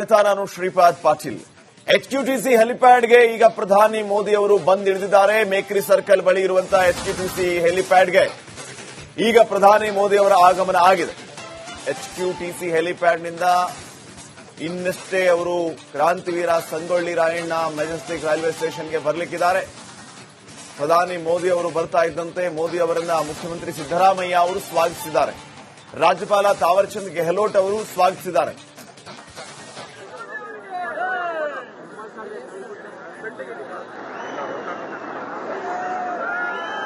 ನಾನು ಶ್ರೀಪಾದ್ ಪಾಟೀಲ್. ಎಚ್ಕ್ಯೂಟಿಸಿ ಹೆಲಿಪ್ಯಾಡ್ಗೆ ಈಗ ಪ್ರಧಾನಿ ಮೋದಿ ಅವರು ಬಂದ್ ಇಳಿದಿದ್ದಾರೆ ಮೇಕ್ರಿ ಸರ್ಕಲ್ ಬಳಿ ಇರುವಂತಹ ಎಚ್ಕ್ಯೂಟಿಸಿ ಹೆಲಿಪ್ಯಾಡ್ಗೆ ಈಗ ಪ್ರಧಾನಿ ಮೋದಿ ಅವರ ಆಗಮನ ಆಗಿದೆ. ಎಚ್ಕ್ಯೂಟಿಸಿ ಹೆಲಿಪ್ಯಾಡ್ನಿಂದ ಇನ್ನಷ್ಟೇ ಅವರು ಕ್ರಾಂತಿವೀರ ಸಂಗೊಳ್ಳಿ ರಾಯಣ್ಣ ಮೆಜೆಸ್ಟಿಕ್ ರೈಲ್ವೆ ಸ್ಟೇಷನ್ಗೆ ಬರಲಿಕ್ಕಿದ್ದಾರೆ. ಪ್ರಧಾನಿ ಮೋದಿ ಅವರು ಬರ್ತಾ ಇದ್ದಂತೆ ಮೋದಿ ಅವರನ್ನ ಮುಖ್ಯಮಂತ್ರಿ ಸಿದ್ದರಾಮಯ್ಯ ಅವರು ಸ್ವಾಗತಿಸಿದ್ದಾರೆ. ರಾಜ್ಯಪಾಲ ತಾವರ್ಚಂದ್ ಗೆಹ್ಲೋಟ್ ಅವರು ಸ್ವಾಗತಿಸಿದ್ದಾರೆ.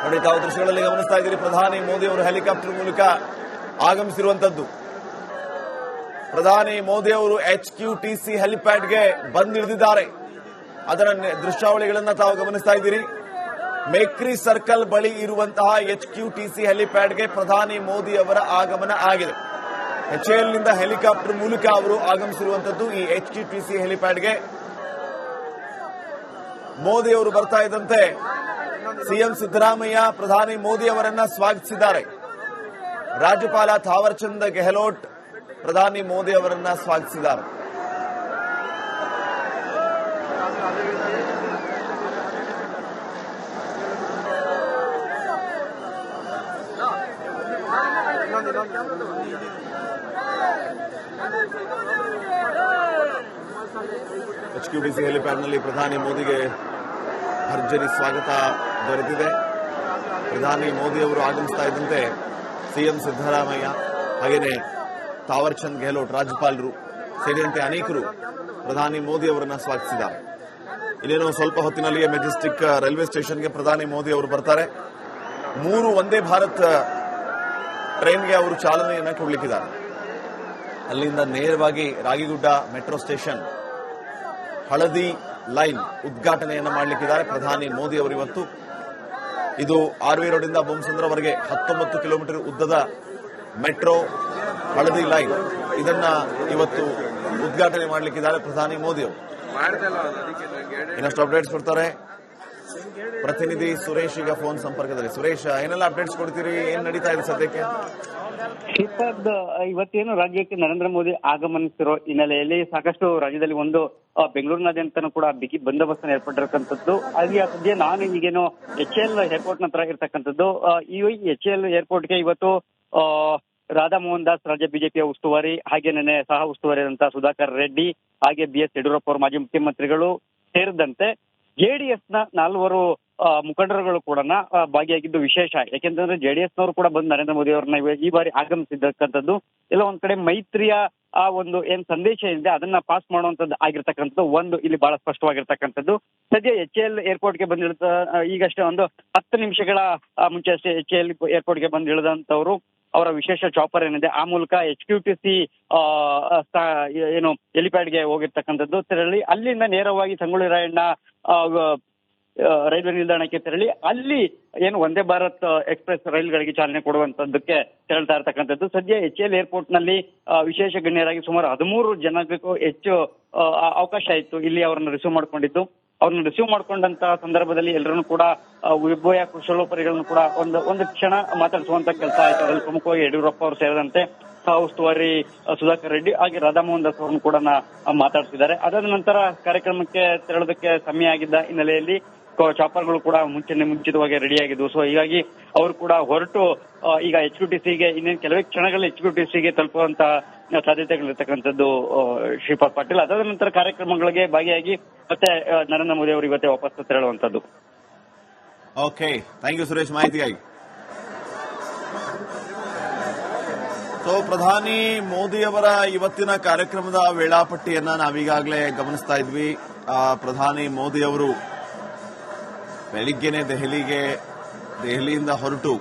ನೋಡಿ, ತಾವು ದೃಶ್ಯಗಳಲ್ಲಿ ಗಮನಿಸ್ತಾ ಇದ್ದೀರಿ, ಪ್ರಧಾನಿ ಮೋದಿ ಅವರು ಹೆಲಿಕಾಪ್ಟರ್ ಮೂಲಕ ಆಗಮಿಸಿರುವಂತದ್ದು ಪ್ರಧಾನಿ ಮೋದಿ ಅವರು ಎಚ್ ಕ್ಯೂ ಟಿ ಸಿ ಹೆಲಿಪ್ಯಾಡ್ಗೆ ಬಂದಿಳಿದಿದ್ದಾರೆ. ಅದರ ದೃಶ್ಯಾವಳಿಗಳನ್ನ ತಾವು ಗಮನಿಸ್ತಾ ಇದ್ದೀರಿ. ಮೇಕ್ರಿ ಸರ್ಕಲ್ ಬಳಿ ಇರುವಂತಹ ಎಚ್ ಕ್ಯೂ ಟಿ ಸಿ ಹೆಲಿಪ್ಯಾಡ್ಗೆ ಪ್ರಧಾನಿ ಮೋದಿ ಅವರ ಆಗಮನ ಆಗಿದೆ. ನಿಂದ ಹೆಲಿಕಾಪ್ಟರ್ ಮೂಲಕ ಅವರು ಆಗಮಿಸಿರುವಂತದ್ದು ಈ ಎಚ್ ಕ್ಯೂ ಟಿ ಸಿ ಹೆಲಿಪ್ಯಾಡ್ಗೆ. ಮೋದಿ ಅವರು ಬರ್ತಾ ಇದ್ದಂತೆ ಸಿಎಂ ಸಿದ್ದರಾಮಯ್ಯ, ಪ್ರಧಾನಿ ಮೋದಿ ಅವರನ್ನ ಸ್ವಾಗತಿಸಿದ್ದಾರೆ. ರಾಜ್ಯಪಾಲ ಥಾವರ್ಚಂದ್ ಗೆಹ್ಲೋಟ್, ಪ್ರಧಾನಿ ಮೋದಿ ಅವರನ್ನ ಸ್ವಾಗತಿಸಿದ್ದಾರೆ. ಎಚ್ಕ್ಯೂಟಿಸಿ ಹೆಲಿಪ್ಯಾಡ್ನಲ್ಲಿ ಪ್ರಧಾನಿ ಮೋದಿಗೆ ಭರ್ಜರಿ ಸ್ವಾಗತ ದೊರೆತಿದೆ. ಪ್ರಧಾನಿ ಮೋದಿ ಅವರು ಆಗಮಿಸ್ತಾ ಇದ್ದಂತೆ ಸಿಎಂ ಸಿದ್ದರಾಮಯ್ಯ, ಹಾಗೇನೆ ತಾವರ್ಚಂದ್ ಗೆಹ್ಲೋಟ್, ರಾಜ್ಯಪಾಲರು ಸೇರಿದಂತೆ ಅನೇಕರು ಪ್ರಧಾನಿ ಮೋದಿ ಅವರನ್ನ ಸ್ವಾಗತಿಸಿದ್ದಾರೆ. ಇನ್ನೇನು ಸ್ವಲ್ಪ ಹೊತ್ತಿನಲ್ಲಿಯೇ ಮೆಜೆಸ್ಟಿಕ್ ರೈಲ್ವೆ ಸ್ಟೇಷನ್ಗೆ ಪ್ರಧಾನಿ ಮೋದಿ ಅವರು ಬರ್ತಾರೆ. ಮೂರು ಒಂದೇ ಭಾರತ್ ಟ್ರೈನ್ಗೆ ಅವರು ಚಾಲನೆಯನ್ನ ಕೊಡ್ಲಿಕ್ಕಿದ್ದಾರೆ. ಅಲ್ಲಿಂದ ನೇರವಾಗಿ ರಾಗಿಗುಡ್ಡ ಮೆಟ್ರೋ ಸ್ಟೇಷನ್, ಹಳದಿ ಲೈನ್ ಉದ್ಘಾಟನೆಯನ್ನು ಮಾಡಲಿಕ್ಕಿದ್ದಾರೆ. ಪ್ರಧಾನಿ ಮೋದಿ ಅವರು ಇವತ್ತು ಇದು ಆರ್ವಿ ರೋಡಿಂದ ಬೊಮ್ಮಸಂದ್ರವರೆಗೆ ಹತ್ತೊಂಬತ್ತು ಕಿಲೋಮೀಟರ್ ಉದ್ದದ ಮೆಟ್ರೋ ಹಳದಿ ಲೈನ್ ಇದನ್ನ ಇವತ್ತು ಉದ್ಘಾಟನೆ ಮಾಡಲಿಕ್ಕಿದ್ದಾರೆ ಪ್ರಧಾನಿ ಮೋದಿ ಅವರು. ಇನ್ನಷ್ಟು ಅಪ್ಡೇಟ್ಸ್ ಕೊಡ್ತಾರೆ. ಪ್ರತಿನಿಧಿ ಸುರೇಶ್ ಈಗ ಫೋನ್ ಸಂಪರ್ಕದಲ್ಲಿ. ಸುರೇಶ್, ಏನೆಲ್ಲ ಅಪ್ಡೇಟ್ಸ್ ಕೊಡ್ತೀರಿ? ಏನ್ ನಡೀತಾ ಇದೆ ಸದ್ಯಕ್ಕೆ? ಇವತ್ತೇನು ರಾಜ್ಯಕ್ಕೆ ನರೇಂದ್ರ ಮೋದಿ ಆಗಮನಿಸಿರೋ ಹಿನ್ನೆಲೆಯಲ್ಲಿ ಸಾಕಷ್ಟು ರಾಜ್ಯದಲ್ಲಿ ಒಂದು ಬೆಂಗಳೂರಿನಾದ್ಯಂತನೂ ಕೂಡ ಬಿಗಿ ಬಂದೋಬಸ್ತ್ ಏರ್ಪಟ್ಟಿರತಕ್ಕಂಥದ್ದು ಅಲ್ಲಿ ಸದ್ಯ ನಾನು ಈಗೇನು ಎಚ್ ಎಲ್ ಏರ್ಪೋರ್ಟ್ ನಂತರ ಇರ್ತಕ್ಕಂಥದ್ದು. ಆ, ಈ ಎಚ್ ಎಲ್ ಏರ್ಪೋರ್ಟ್ಗೆ ಇವತ್ತು ಆ, ರಾಧಾ ಮೋಹನ್ ದಾಸ್ ರಾಜ್ಯ ಬಿಜೆಪಿಯ ಉಸ್ತುವಾರಿ ಹಾಗೆ ನೆನೆ ಸಹ ಉಸ್ತುವಾರಿ ಆದಂತಹ ಸುಧಾಕರ್ ರೆಡ್ಡಿ ಹಾಗೆ ಬಿ ಎಸ್ ಯಡಿಯೂರಪ್ಪ ಅವರು ಮಾಜಿ ಮುಖ್ಯಮಂತ್ರಿಗಳು ಸೇರಿದಂತೆ ಜೆಡಿಎಸ್ನ ನಾಲ್ವರು ಆ, ಮುಖಂಡರುಗಳು ಕೂಡ ಭಾಗಿಯಾಗಿದ್ದು ವಿಶೇಷ. ಯಾಕೆಂತಂದ್ರೆ ಜೆಡಿಎಸ್ ನವರು ಕೂಡ ಬಂದು ನರೇಂದ್ರ ಮೋದಿ ಅವರನ್ನ ಈ ಬಾರಿ ಆಗಮಿಸಿದ್ದಕ್ಕಂಥದ್ದು ಎಲ್ಲ ಒಂದ್ ಕಡೆ ಮೈತ್ರಿಯ ಆ ಒಂದು ಏನ್ ಸಂದೇಶ ಇದೆ ಅದನ್ನ ಪಾಸ್ ಮಾಡುವಂತದ್ದು ಆಗಿರ್ತಕ್ಕಂಥದ್ದು ಒಂದು ಇಲ್ಲಿ ಬಹಳ ಸ್ಪಷ್ಟವಾಗಿರ್ತಕ್ಕಂಥದ್ದು. ಸದ್ಯ ಎಚ್ ಎಲ್ ಏರ್ಪೋರ್ಟ್ಗೆ ಬಂದಿಳಿದ ಆ, ಈಗಷ್ಟೇ ಒಂದು ಹತ್ತು ನಿಮಿಷಗಳ ಮುಂಚೆ ಅಷ್ಟೇ ಎಚ್ ಎಲ್ ಏರ್ಪೋರ್ಟ್ಗೆ ಬಂದಿಳಿದಂತವರು ಅವರ ವಿಶೇಷ ಚಾಪರ್ ಏನಿದೆ ಆ ಮೂಲಕ ಎಚ್ ಕ್ಯೂ ಟಿ ಸಿ ಏನು ಹೆಲಿಪ್ಯಾಡ್ಗೆ ಹೋಗಿರ್ತಕ್ಕಂಥದ್ದು. ತೆರಳಿ ಅಲ್ಲಿಂದ ನೇರವಾಗಿ ಸಂಗೊಳ್ಳಿ ರಾಯಣ್ಣ ರೈಲ್ವೆ ನಿಲ್ದಾಣಕ್ಕೆ ತೆರಳಿ ಅಲ್ಲಿ ಏನು ವಂದೇ ಭಾರತ್ ಎಕ್ಸ್ಪ್ರೆಸ್ ರೈಲ್ಗಳಿಗೆ ಚಾಲನೆ ಕೊಡುವಂತದ್ದಕ್ಕೆ ತೆರಳ್ತಾ ಇರ್ತಕ್ಕಂಥದ್ದು. ಸದ್ಯ ಎಚ್ ಎಲ್ ಏರ್ಪೋರ್ಟ್ನಲ್ಲಿ ವಿಶೇಷ ಗಣ್ಯರಾಗಿ ಸುಮಾರು ಹದಿಮೂರು ಜನಕ್ಕೂ ಹೆಚ್ಚು ಅವಕಾಶ ಇತ್ತು ಇಲ್ಲಿ ಅವರನ್ನು ರಿಸೀವ್ ಮಾಡ್ಕೊಂಡಿದ್ದು. ಅವ್ರನ್ನ ರಿಸೀವ್ ಮಾಡ್ಕೊಂಡಂತ ಸಂದರ್ಭದಲ್ಲಿ ಎಲ್ಲರನ್ನು ಕೂಡ ಉಭಯ ಕುಶಲೋಪರಿಗಳನ್ನು ಕೂಡ ಒಂದು ಒಂದು ಕ್ಷಣ ಮಾತಾಡಿಸುವಂತ ಕೆಲಸ ಆಯ್ತು. ಅದರಲ್ಲಿ ಪ್ರಮುಖವಾಗಿ ಯಡಿಯೂರಪ್ಪ ಅವರು ಸೇರಿದಂತೆ ಉಸ್ತುವಾರಿ ಸುಧಾಕರ್ ರೆಡ್ಡಿ ಹಾಗೆ ರಾಧಾಮೋಹನ್ ದಾಸ್ ಅವರನ್ನು ಕೂಡ ಮಾತಾಡ್ತಿದ್ದಾರೆ. ಅದಾದ ನಂತರ ಕಾರ್ಯಕ್ರಮಕ್ಕೆ ತೆರಳೋದಕ್ಕೆ ಸಮಯ ಆಗಿದ್ದ ಹಿನ್ನೆಲೆಯಲ್ಲಿ ಚಾಪರ್ಗಳು ಕೂಡ ಮುಂಚೆನೆ ಮುಂಚಿತವಾಗಿ ರೆಡಿ ಆಗಿದ್ವು. ಸೊ ಹೀಗಾಗಿ ಅವರು ಕೂಡ ಹೊರಟು ಈಗ ಎಚ್ ಕ್ಯೂ ಟಿ ಸಿಗೆ ಇನ್ನೇನು ಕೆಲವೇ ಕ್ಷಣಗಳಲ್ಲಿ ಎಚ್ ಕ್ಯೂ ಟಿ ಸಿಗೆ ತಲುಪುವಂತಹ ಸಾಧ್ಯತೆಗಳಿರ್ತಕ್ಕಂಥದ್ದು ಶ್ರೀಪಾದ್ ಪಾಟೀಲ್. ಅದಾದ ನಂತರ ಕಾರ್ಯಕ್ರಮಗಳಿಗೆ ಭಾಗಿಯಾಗಿ ಮತ್ತೆ ನರೇಂದ್ರ ಮೋದಿ ಅವರು ಇವತ್ತೇ ವಾಪಸ್ ತೆರಳುವಂತದ್ದು ಓಕೆ ಥ್ಯಾಂಕ್ ಯು ಸುರೇಶ್ ಮಾಹಿತಿಗಾಗಿ. ಸೊ ಪ್ರಧಾನಿ ಮೋದಿ ಅವರ ಇವತ್ತಿನ ಕಾರ್ಯಕ್ರಮದ ವೇಳಾಪಟ್ಟಿಯನ್ನ ನಾವೀಗಾಗಲೇ ಗಮನಿಸ್ತಾ ಇದ್ವಿ. ಪ್ರಧಾನಿ ಮೋದಿ ಅವರು ಬೆಳಿಗ್ಗೆನೆ ದೆಹಲಿಗೆ, ದೆಹಲಿಯಿಂದ ಹೊರಟು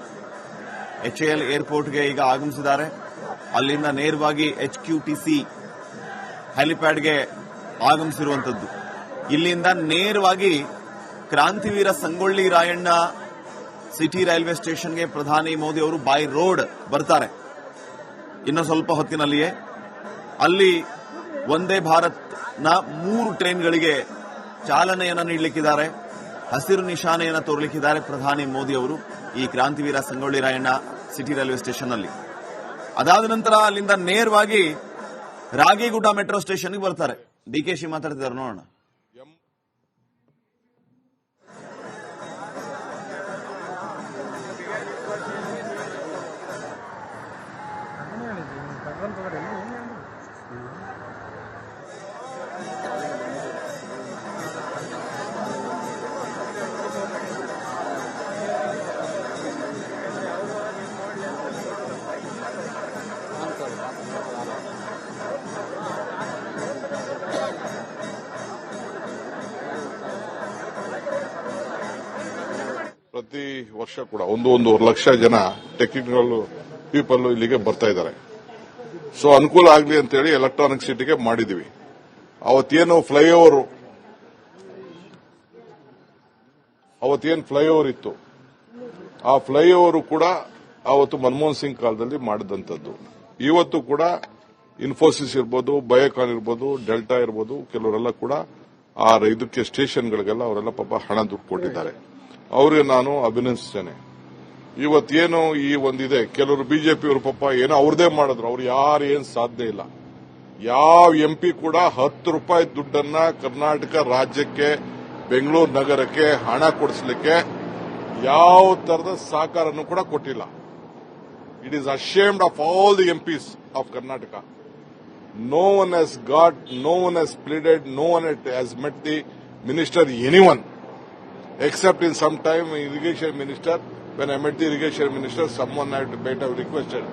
ಎಚ್ ಎಲ್ ಏರ್ಪೋರ್ಟ್ಗೆ ಈಗ ಆಗಮಿಸಿದ್ದಾರೆ. ಅಲ್ಲಿಂದ ನೇರವಾಗಿ ಎಚ್ ಕ್ಯೂ ಟಿ ಸಿ ಹೆಲಿಪ್ಯಾಡ್ಗೆ ಆಗಮಿಸಿರುವಂಥದ್ದು. ಇಲ್ಲಿಂದ ನೇರವಾಗಿ ಕ್ರಾಂತಿವೀರ ಸಂಗೊಳ್ಳಿ ರಾಯಣ್ಣ ಸಿಟಿ ರೈಲ್ವೆ ಸ್ಟೇಷನ್ಗೆ ಪ್ರಧಾನಿ ಮೋದಿ ಅವರು ಬೈ ರೋಡ್ ಬರ್ತಾರೆ. ಇನ್ನು ಸ್ವಲ್ಪ ಹೊತ್ತಿನಲ್ಲಿಯೇ ಅಲ್ಲಿ ವಂದೇ ಭಾರತ್ನ ಮೂರು ಟ್ರೈನ್ಗಳಿಗೆ ಚಾಲನೆಯನ್ನು ನೀಡಲಿಕ್ಕಿದ್ದಾರೆ. ಹಸಿರು ನಿಶಾನೆಯನ್ನು ತೋರಲಿಕ್ಕಿದ್ದಾರೆ ಪ್ರಧಾನಿ ಮೋದಿ ಅವರು ಈ Krantiveera Sangolli Rayanna city railway station ಅಲ್ಲಿ ಅದಾದ ನಂತರ ಅಲ್ಲಿಂದ ನೇರವಾಗಿ ರಾಗಿಗುಡ್ಡ ಮೆಟ್ರೋ ಸ್ಟೇಷನ್ಗೆ ಬರ್ತಾರೆ ಡಿ ಕೆ ಶಿ ಮಾತಾಡ್ತಿದ್ದಾರೆ, ನೋಡೋಣ. ಪ್ರತಿ ವರ್ಷ ಕೂಡ ಒಂದು ಒಂದೂವರೆ ಲಕ್ಷ ಜನ ಟೆಕ್ನಿಕಲ್ ಪೀಪಲ್ ಇಲ್ಲಿಗೆ ಬರ್ತಾ ಇದ್ದಾರೆ. ಸೊ ಅನುಕೂಲ ಆಗಲಿ ಅಂತೇಳಿ ಎಲೆಕ್ಟ್ರಾನಿಕ್ ಸಿಟಿಗೆ ಮಾಡಿದೀವಿ. ಅವತ್ತೇನು ಫ್ಲೈಓವರ್ ಅವತ್ತೇನು ಫ್ಲೈಓವರ್ ಇತ್ತು? ಆ ಫ್ಲೈಓವರ್ ಕೂಡ ಅವತ್ತು ಮನಮೋಹನ್ ಸಿಂಗ್ ಕಾಲದಲ್ಲಿ ಮಾಡಿದಂಥದ್ದು. ಇವತ್ತು ಕೂಡ ಇನ್ಫೋಸಿಸ್ ಇರ್ಬೋದು ಬಯೋಕಾನ್ ಇರ್ಬೋದು ಡೆಲ್ಟಾ ಇರ್ಬೋದು, ಕೆಲವರೆಲ್ಲ ಕೂಡ ಆ ಇದಕ್ಕೆ ಸ್ಟೇಷನ್ಗಳಿಗೆಲ್ಲ ಅವರೆಲ್ಲ ಪಾಪ ಹಣ ದುಡ್ಡು ಕೊಟ್ಟಿದ್ದಾರೆ. ಅವರಿಗೆ ನಾನು ಅಭಿನಂದಿಸ್ತೇನೆ. ಇವತ್ತೇನು ಈ ಒಂದಿದೆ. ಕೆಲವರು ಬಿಜೆಪಿಯವರು ಪಾಪ ಏನೋ ಅವ್ರದೇ ಮಾಡಿದ್ರು. ಅವ್ರು ಯಾರು ಏನ್ ಸಾಧ್ಯ ಇಲ್ಲ. ಯಾವ ಎಂಪಿ ಕೂಡ ಹತ್ತು ರೂಪಾಯಿ ದುಡ್ಡನ್ನ ಕರ್ನಾಟಕ ರಾಜ್ಯಕ್ಕೆ ಬೆಂಗಳೂರು ನಗರಕ್ಕೆ ಹಣ ಕೊಡಿಸಲಿಕ್ಕೆ ಯಾವ ತರದ ಸಹಕಾರನೂ ಕೂಡ ಕೊಟ್ಟಿಲ್ಲ. It is ashamed of all the MPs of Karnataka no one has got no one has pleaded no one has met the minister any anyone, except in some time irrigation minister, when I met the irrigation minister, someone had might have requested.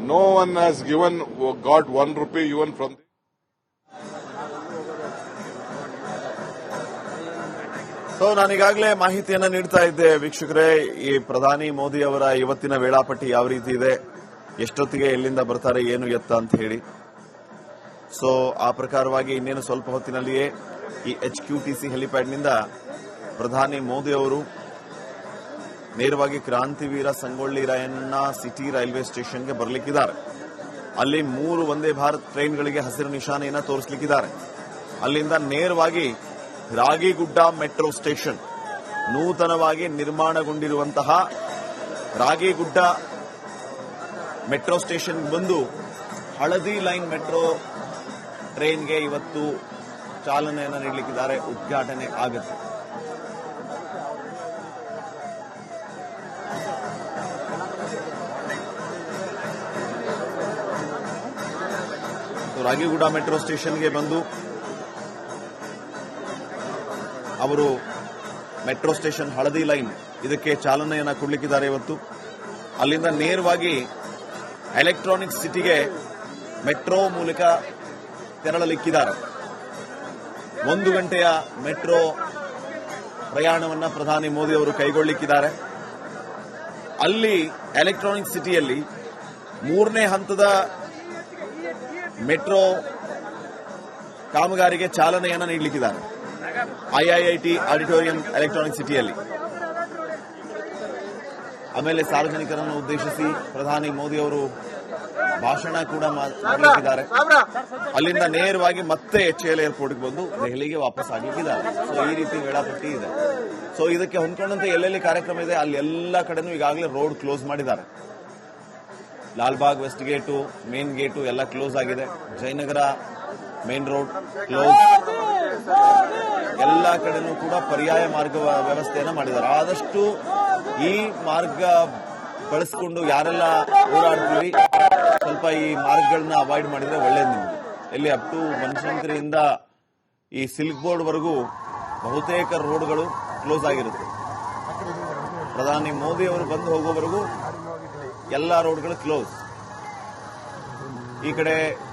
No one has given, got one rupee even from the so ನಾನೀಗಾಗಲೇ ಮಾಹಿತಿಯನ್ನು ನೀಡ್ತಾ ಇದ್ದೆ ವೀಕ್ಷಕರೇ ಈ ಪ್ರಧಾನಿ ಮೋದಿ ಅವರ ಇವತ್ತಿನ ವೇಳಾಪಟ್ಟಿ ಯಾವ ರೀತಿ ಇದೆ ಎಷ್ಟೊತ್ತಿಗೆ ಎಲ್ಲಿಂದ ಬರ್ತಾರೆ ಏನು ಎತ್ತ ಅಂತ ಹೇಳಿ ಸೊ ಆ ಪ್ರಕಾರವಾಗಿ ಇನ್ನೇನು ಸ್ವಲ್ಪ ಹೊತ್ತಿನಲ್ಲಿಯೇ ಈ ಎಚ್ ಕ್ಯೂ ಟಿ ಹೆಲಿಪ್ಯಾಡ್ನಿಂದ ಪ್ರಧಾನಿ ಮೋದಿ ಅವರು ನೇರವಾಗಿ ಕ್ರಾಂತಿವೀರ ಸಂಗೊಳ್ಳಿ ರಾಯಣ್ಣ ಸಿಟಿ ರೈಲ್ವೆ ಸ್ಟೇಷನ್ಗೆ ಬರಲಿಕ್ಕಿದ್ದಾರೆ. ಅಲ್ಲಿ ಮೂರು ವಂದೇ ಭಾರತ್ ಟ್ರೈನ್ಗಳಿಗೆ ಹಸಿರು ನಿಶಾನೆಯನ್ನ ತೋರಿಸಲಿಕ್ಕಿದ್ದಾರೆ. ಅಲ್ಲಿಂದ ನೇರವಾಗಿ ರಾಗಿಗುಡ್ಡ ಮೆಟ್ರೋ ಸ್ಟೇಷನ್ ನೂತನವಾಗಿ ನಿರ್ಮಾಣಗೊಂಡಿರುವಂತಹ ರಾಗಿಗುಡ್ಡ ಮೆಟ್ರೋ ಸ್ಟೇಷನ್ ಬಂದು ಹಳದಿ ಲೈನ್ ಮೆಟ್ರೋ ಟ್ರೈನ್ಗೆ ಇವತ್ತು ಚಾಲನೆಯನ್ನು ನೀಡಲಿಕ್ಕಿದ್ದಾರೆ. ಉದ್ಘಾಟನೆ ಆಗುತ್ತೆ. ರಾಗಿಗುಡ ಮೆಟ್ರೋ ಸ್ಟೇಷನ್ಗೆ ಬಂದು ಅವರು ಮೆಟ್ರೋ ಸ್ಟೇಷನ್ ಹಳದಿ ಲೈನ್ ಇದಕ್ಕೆ ಚಾಲನೆಯನ್ನು ಕೊಡಲಿಕ್ಕಿದ್ದಾರೆ ಇವತ್ತು. ಅಲ್ಲಿಂದ ನೇರವಾಗಿ ಎಲೆಕ್ಟ್ರಾನಿಕ್ ಸಿಟಿಗೆ ಮೆಟ್ರೋ ಮೂಲಕ ತೆರಳಲಿಕ್ಕಿದ್ದಾರೆ. ಒಂದು ಗಂಟೆಯ ಮೆಟ್ರೋ ಪ್ರಯಾಣವನ್ನ ಪ್ರಧಾನಿ ಮೋದಿ ಅವರು ಕೈಗೊಳ್ಳಿಕ್ಕಿದ್ದಾರೆ. ಅಲ್ಲಿ ಎಲೆಕ್ಟ್ರಾನಿಕ್ ಸಿಟಿಯಲ್ಲಿ ಮೂರನೇ ಹಂತದ ಮೆಟ್ರೋ ಕಾಮಗಾರಿಗೆ ಚಾಲನೆಯನ್ನು ನೀಡಲಿಕ್ಕಿದ್ದಾರೆ. ಐಐಐಟಿ ಆಡಿಟೋರಿಯಂ ಎಲೆಕ್ಟ್ರಾನಿಕ್ ಸಿಟಿಯಲ್ಲಿ. ಆಮೇಲೆ ಸಾರ್ವಜನಿಕರನ್ನು ಉದ್ದೇಶಿಸಿ ಪ್ರಧಾನಿ ಮೋದಿ ಅವರು ಭಾಷಣ ಕೂಡ ಮಾಡಲಿಕ್ಕಿದ್ದಾರೆ ಅಲ್ಲಿಂದ ನೇರವಾಗಿ ಮತ್ತೆ ಎಚ್ ಎಲ್ ಏರ್ಪೋರ್ಟ್ಗೆ ಬಂದು ದೆಹಲಿಗೆ ವಾಪಸ್ ಆಗಲಿಕ್ಕಿದ್ದಾರೆ. ಸೊ ಈ ರೀತಿ ವೇಳಾಪಟ್ಟಿ ಇದೆ. ಸೊ ಇದಕ್ಕೆ ಹೊಂದ್ಕೊಂಡಂತೆ ಎಲ್ಲೆಲ್ಲಿ ಕಾರ್ಯಕ್ರಮ ಇದೆ, ಅಲ್ಲಿ ಎಲ್ಲ ಕಡೆನೂ ಈಗಾಗಲೇ ರೋಡ್ ಕ್ಲೋಸ್ ಮಾಡಿದ್ದಾರೆ. Lalbagh west gate, main gate ಎಲ್ಲ ಕ್ಲೋಸ್ ಆಗಿದೆ. Jayanagar main road close. ಎಲ್ಲ ಕಡೆನೂ ಕೂಡ ಪರ್ಯಾಯ ಮಾರ್ಗ ವ್ಯವಸ್ಥೆಯನ್ನು ಮಾಡಿದ್ದಾರೆ. ಆದಷ್ಟು ಈ ಮಾರ್ಗ ಬಳಸ್ಕೊಂಡು ಯಾರೆಲ್ಲ ಓಡಾಡ್ತೀವಿ, ಸ್ವಲ್ಪ ಈ ಮಾರ್ಗಗಳನ್ನ ಅವಾಯ್ಡ್ ಮಾಡಿದ್ರೆ ಒಳ್ಳೇದು ನಿಮಗೆ. ಇಲ್ಲಿ ಅಪ್ ಟು ಬನಶಂಕರಿಯಿಂದ ಈ ಸಿಲ್ಕ್ ಬೋರ್ಡ್ ವರೆಗೂ ಬಹುತೇಕ ರೋಡ್ಗಳು ಕ್ಲೋಸ್ ಆಗಿರುತ್ತೆ. ಪ್ರಧಾನಿ ಮೋದಿ ಅವರು ಬಂದು ಹೋಗೋವರೆಗೂ ಎಲ್ಲ ರೋಡ್ಗಳು ಕ್ಲೋಸ್ ಈ ಕಡೆ